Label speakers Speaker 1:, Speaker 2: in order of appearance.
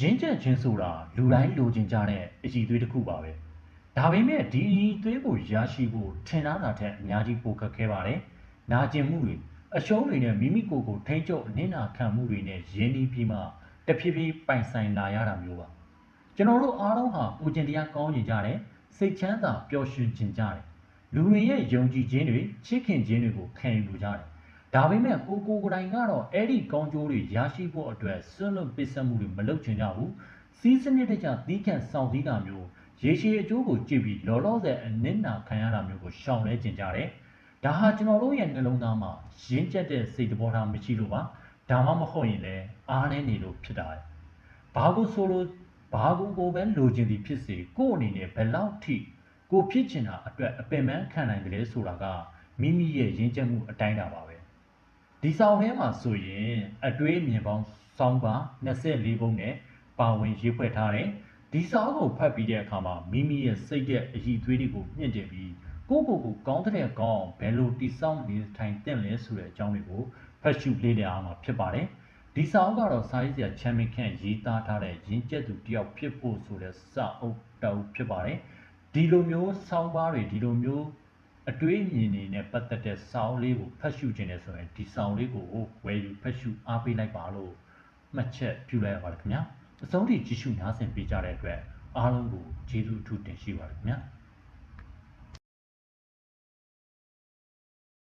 Speaker 1: ရင်းချက်ချင်းဆိုတာလူတိုင်းလိုချင်ကြတဲ့အည်သွေးတစ်ခုပါပဲဒါပေမဲ့ဒီအည်သွေးကိုရရှိဖို့ထင်ထားတာထက်အများကြီးပိုခက်ခဲပါတယ်နာကျင်မှုတွေအရှုံးတွေနဲ့မိမိကိုယ်ကိုထိမ့်ချုပ်အနစ်နာခံမှုတွေနဲ့ရင်းနှီးပြီးမှတဖြည်းဖြည်းပိုင်ဆိုင်လာရတာမျိုးပါကျွန်တော်တို့အားလုံးဟာပူကျင်တရားကောင်းကျင်ကြတယ်စိတ်ချမ်းသာပျော်ရွှင်ကျင်ကြတယ်လူတွေရဲ့ယုံကြည်ခြင်းတွေချစ်ခင်ခြင်းတွေကိုခံယူကြတယ် ဒါပေမဲ့ကိုကိုကိုယ်တိုင်ကတော့အဲ့ဒီကောင်းကျိုးတွေရရှိဖို့အတွက်ဆွလွတ်ပစ်ဆက်မှုတွေမလုပ်ချင်ကြဘူးစီးစနစ်တကျသီးခံဆောင်စည်းတာမျိုးရေရှည်အကျိုးကိုကြည့်ပြီးလောလောဆယ်အနစ်နာခံရတာမျိုးကိုရှောင်လဲကျင်ကြတယ်ဒါဟာကျွန်တော်တို့ရဲ့နှလုံးသားမှာရင်းကျက်တဲ့စိတ်တဘောထားမရှိလို့ပါဒါမှမဟုတ်ရင်လည်းအားနေနေလို့ဖြစ်တာပဲဘာကိုဆိုလို့ဘာကိုကိုပဲလိုချင်သည်ဖြစ်စေကို့အနေနဲ့ဘယ်လောက်ထိကိုဖြစ်ချင်တာအတွက်အပင်ပန်းခံနိုင်တယ်လဲဆိုတာကမိမိရဲ့ရင်းကျက်မှုအတိုင်းတာပါပဲ ဒီဆောင်ထဲမှာဆိုရင်အတွေးအမြင်ပေါင်းစောင်းပါ24ပုံနဲ့ပါဝင်ရေးဖွဲ့ထားတယ်ဒီစာအုပ်ကိုဖတ်ပြီးတဲ့အခါမှာမိမိရဲ့စိတ်ရဲ့အည်သွေးတွေကိုမြင့်တင်ပြီးကိုယ့်ကိုယ်ကိုကောင်းတဲ့ကောင်းဘယ်လိုတိစောင့်နေထိုင်သင့်လဲဆိုတဲ့အကြောင်းတွေကိုဖတ်ရှုလေ့လာအောင်မှာဖြစ်ပါတယ်ဒီစာအုပ်ကတော့စာရေးဆရာချမ်းမင်းခန့်ရေးသားထားတဲ့ရင်းကျက်သူတယောက်ဖြစ်ဖို့ဆိုတဲ့စာအုပ်တောက်ဖြစ်ပါတယ်ဒီလိုမျိုးဆောင်းပါးတွေဒီလိုမျိုး အတွေးအမြင်တွေနဲ့ပတ်သက်တဲ့စာအုပ်လေးကိုဖတ်ရှုခြင်းနဲ့ဆိုရင်ဒီစာအုပ်လေးကိုဝယ်ယူဖတ်ရှုအားပေးလိုက်ပါလို့မှတ်ချက်ပြုလိုက်ရပါတယ်ခင်ဗျာအဆုံးထိကြည့်ရှုနားဆင်ပေးကြတဲ့အတွက်အားလုံးကိုကျေးဇူးအထူးတင်ရှိပါတယ်ခင်ဗျာ